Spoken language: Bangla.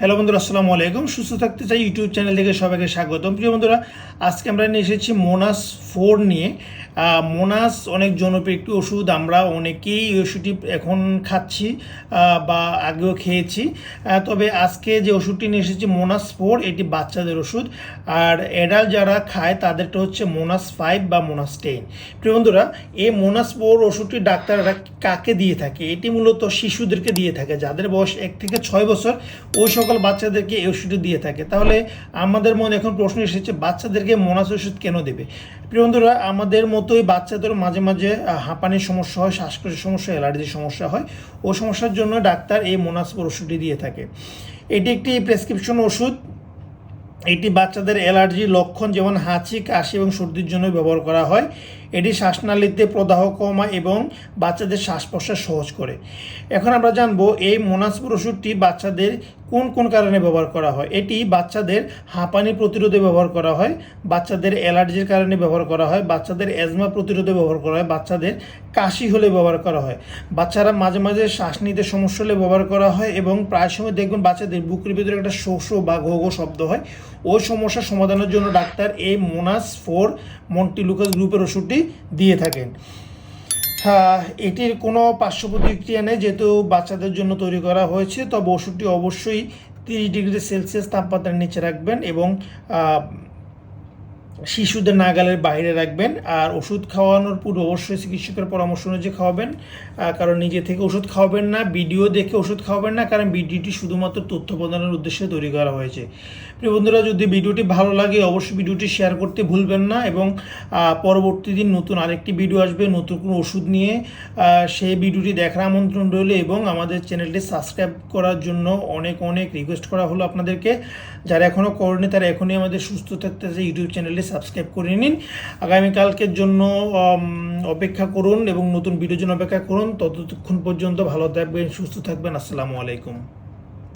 হ্যালো বন্ধুরা, আসসালামু আলাইকুম। সুস্থ থাকতে চাই ইউটিউব চ্যানেল থেকে সবাইকে স্বাগতম। প্রিয় বন্ধুরা, আজকে আমরা নিয়ে এসেছি মোনাস ফোর নিয়ে। মোনাস অনেক জনপ্রিয় একটি ওষুধ। আমরা অনেকেই ওষুধটি এখন খাচ্ছি বা আগেও খেয়েছি। তবে আজকে যে ওষুধটি নিয়ে এসেছি মোনাস ফোর এটি বাচ্চাদের ওষুধ। আর অ্যাডাল্ট যারা খায়, তাদেরটা হচ্ছে মোনাস ফাইভ বা মোনাস টেন প্রিয় বন্ধুরা, এই মোনাস ফোর ওষুধটি ডাক্তাররা কাকে দিয়ে থাকে? এটি মূলত শিশুদেরকে দিয়ে থাকে। যাদের বয়স এক থেকে ছয় বছর, ওই বাচ্চাদেরকে এই ওষুধটি দিয়ে থাকে। তাহলে আমাদের মনে এখন প্রশ্ন এসেছে, বাচ্চাদেরকে মোনাস ওষুধ কেন দেবে? প্রিয় বন্ধুরা, আমাদের মতোই বাচ্চাদের মাঝে মাঝে হাঁপানির সমস্যা হয়, শ্বাসকষ্টের সমস্যা, অ্যালার্জির সমস্যা হয়। ও সমস্যার জন্য ডাক্তার এই মোনাস ওষুধটি দিয়ে থাকে। এটি একটি প্রেসক্রিপশন ওষুধ। এটি বাচ্চাদের অ্যালার্জির লক্ষণ যেমন হাঁচি, কাশি এবং সর্দির জন্য ব্যবহার করা হয়। এটি শ্বাসনালীতে প্রদাহ কমায় এবং বাচ্চাদের শ্বাস প্রশ্বাস সহজ করে। এখন আমরা জানব এই মোনাসপুর ওষুধটি বাচ্চাদের কোন কোন কারণে ব্যবহার করা হয়? এটি বাচ্চাদের হাঁপানি প্রতিরোধে ব্যবহার করা হয়, বাচ্চাদের অ্যালার্জির কারণে ব্যবহার করা হয়, বাচ্চাদের অ্যাজমা প্রতিরোধে ব্যবহার করা হয়, বাচ্চাদের কাশি হলে ব্যবহার করা হয়। বাচ্চারা মাঝে মাঝে শ্বাস নিতে সমস্যা হলে ব্যবহার করা হয় এবং প্রায় সময় দেখবেন বাচ্চাদের বুকের ভিতরে একটা শো শো বা ঘো ঘো শব্দ হয়। ওই সমস্যা সমাধানের জন্য ডাক্তার এই মোনাস ফোর মন্টিলুকাস গ্রুপের ওষুধটি দিয়ে থাকেন। এটির কোনো পার্শ্ব প্রতিক্রিয়া নেই, যেহেতু বাচ্চাদের জন্য তৈরি করা হয়েছে, তবে ওষুধটি অবশ্যই তিরিশ ডিগ্রি সেলসিয়াস তাপমাত্রার নিচে রাখবেন এবং শিশুদের নাগালের বাইরে রাখবেন আর ওষুধ খাওয়ানোর পূর্বে অবশ্যই চিকিৎসকের পরামর্শ অনুযায়ী খাওয়াবেন কারণ নিজে থেকে ওষুধ খাওয়াবেন না, ভিডিও দেখে ওষুধ খাওয়াবেন না, কারণ ভিডিওটি শুধুমাত্র তথ্য প্রদানের উদ্দেশ্যে তৈরি করা হয়েছে। প্রিয় বন্ধুরা, যদি ভিডিওটি ভালো লাগে, অবশ্যই ভিডিওটি শেয়ার করতে ভুলবেন না এবং পরবর্তী দিন নতুন আরেকটি ভিডিও আসবে, নতুন কোনো ওষুধ নিয়ে সেই ভিডিওটি দেখার আমন্ত্রণ রইল এবং আমাদের চ্যানেলটি সাবস্ক্রাইব করার জন্য অনেক অনেক রিকোয়েস্ট করা হলো আপনাদেরকে। যারা এখনও করেনি তারা এখনই আমাদের সুস্থ থাকতে ইউটিউব চ্যানেলটি সাবস্ক্রাইব করে নিন। আগামীকালকের জন্য অপেক্ষা করুন এবং নতুন ভিডিওর জন্য অপেক্ষা করুন। ততক্ষণ পর্যন্ত ভালো থাকবেন, সুস্থ থাকবেন। আসসালামু আলাইকুম।